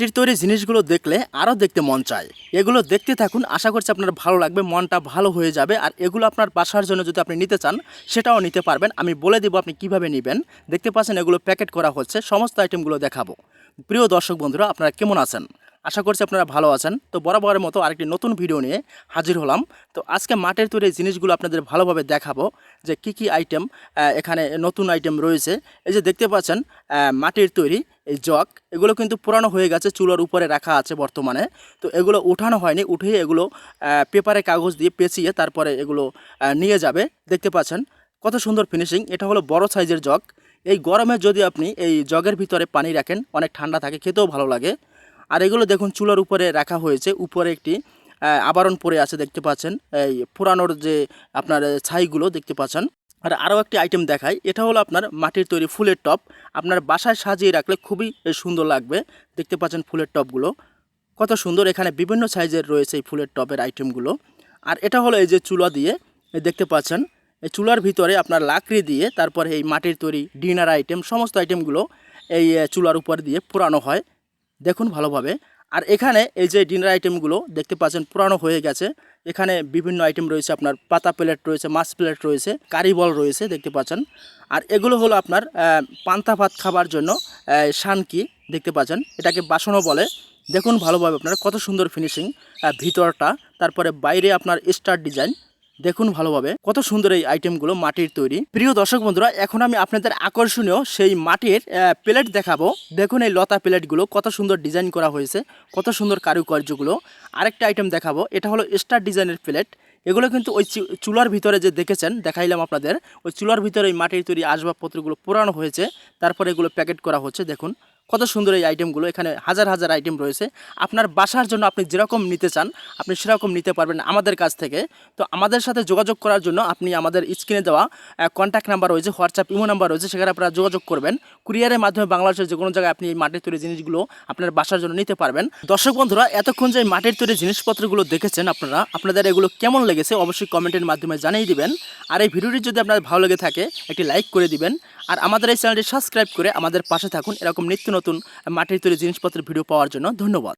মাটির তৈরি জিনিসগুলো দেখলে আরও দেখতে মন চায়। এগুলো দেখতে থাকুন, আশা করছি আপনার ভালো লাগবে, মনটা ভালো হয়ে যাবে। আর এগুলো আপনার বাসার জন্য যদি আপনি নিতে চান, সেটাও নিতে পারবেন। আমি বলে দেবো আপনি কীভাবে নেবেন। দেখতে পাচ্ছেন এগুলো প্যাকেট করা হচ্ছে, সমস্ত আইটেমগুলো দেখাবো। প্রিয় দর্শক বন্ধুরা, আপনারা কেমন আছেন? আশা করছি আপনারা ভালো আছেন। তো বরাবরের মতো আরেকটি নতুন ভিডিও নিয়ে হাজির হলাম। তো আজকে মাটির তৈরি জিনিসগুলো আপনাদের ভালোভাবে দেখাবো, যে কি কি আইটেম এখানে নতুন আইটেম রয়েছে। এই যে দেখতে পাচ্ছেন মাটির তৈরি এই জগ, এগুলো কিন্তু পুরানো হয়ে গেছে, চুলোর উপরে রাখা আছে বর্তমানে। তো এগুলো উঠানো হয়নি উঠিয়ে এগুলো পেপারে কাগজ দিয়ে পেঁচিয়ে তারপরে এগুলো নিয়ে যাবে। দেখতে পাচ্ছেন, কত সুন্দর ফিনিশিং এটা হলো বড় সাইজের জগ। এই গরমে যদি আপনি এই জগের ভিতরে পানি রাখেন, অনেক ঠান্ডা থাকে, খেতেও ভালো লাগে। আর এগুলো দেখুন চুলার উপরে রাখা হয়েছে। উপরে একটি আবরণ পরে আছে দেখতে পাচ্ছেন। এই পুরানোর যে আপনার ছাইগুলো দেখতে পাচ্ছেন। আর আরও একটি আইটেম দেখাই, এটা হলো আপনার মাটির তৈরি ফুলের টপ আপনার বাসায় সাজিয়ে রাখলে খুবই সুন্দর লাগবে। দেখতে পাচ্ছেন ফুলের টপগুলো কত সুন্দর এখানে বিভিন্ন সাইজের রয়েছে এই ফুলের টপের আইটেমগুলো আর এটা হলো এই যে চুলা দিয়ে দেখতে পাচ্ছেন। এই চুলার ভিতরে আপনার লাকড়ি দিয়ে, তারপরে এই মাটির তৈরি ডিনার আইটেম সমস্ত আইটেমগুলো এই চুলার উপর দিয়ে পোড়ানো হয়। দেখুন ভালোভাবে। আর এখানে এই যে ডিনার আইটেমগুলো দেখতে পাচ্ছেন পুরানো হয়ে গেছে। এখানে বিভিন্ন আইটেম রয়েছে, আপনার পাতা প্লেট রয়েছে, মাছ প্লেট রয়েছে, কারি বল রয়েছে দেখতে পাচ্ছেন। আর এগুলো হলো আপনার পান্তা ভাত খাবার জন্য শানকি দেখতে পাচ্ছেন। এটাকে বাসনও বলে। দেখুন ভালোভাবে আপনার কত সুন্দর ফিনিশিং ভিতরটা। তারপরে বাইরে আপনার স্টার ডিজাইন দেখুন ভালোভাবে কত সুন্দর এই আইটেমগুলো মাটির তৈরি। প্রিয় দর্শক বন্ধুরা, এখন আমি আপনাদের আকর্ষণীয় সেই মাটির প্লেট দেখাবো। দেখুন এই লতা প্লেটগুলো কত সুন্দর ডিজাইন করা হয়েছে, কত সুন্দর কারুকার্যগুলো। আরেকটা আইটেম দেখাবো, এটা হলো স্টার ডিজাইনের প্লেট এগুলো কিন্তু ওই চুলার ভিতরে যে দেখেছেন, দেখাইলাম আপনাদের, ওই চুলার ভিতরে এই মাটির তৈরি আসবাবপত্রগুলো পুরানো হয়েছে, তারপরে এগুলো প্যাকেট করা হচ্ছে, দেখুন। কত সুন্দর এই আইটেমগুলো এখানে হাজার হাজার আইটেম রয়েছে। আপনার বাসার জন্য আপনি যেরকম নিতে চান, আপনি সেরকম নিতে পারবেন আমাদের কাছ থেকে। তো আমাদের সাথে যোগাযোগ করার জন্য আপনি আমাদের স্ক্রিনে দেওয়া কন্ট্যাক্ট নাম্বার রয়েছে হোয়াটসঅ্যাপ ইমো নাম্বার রয়েছে, সেখানে আপনারা যোগাযোগ করবেন। কুরিয়ারের মাধ্যমে বাংলাদেশের যে কোনো জায়গায় আপনি এই মাটির তৈরি জিনিসগুলো আপনার বাসার জন্য নিতে পারবেন। দর্শক বন্ধুরা, এতক্ষণ যে মাটির তৈরি জিনিসপত্রগুলো দেখেছেন আপনারা, আপনাদের এগুলো কেমন লেগেছে অবশ্যই কমেন্টের মাধ্যমে জানিয়ে দিবেন। আর এই ভিডিওটি যদি আপনার ভালো লেগে থাকে, একটি লাইক করে দিবেন। আর আমাদের এই চ্যানেলটি সাবস্ক্রাইব করে আমাদের পাশে থাকুন। এরকম নিত্য নতুন মাটির তৈরি জিনিসপত্রের ভিডিও পাওয়ার জন্য ধন্যবাদ।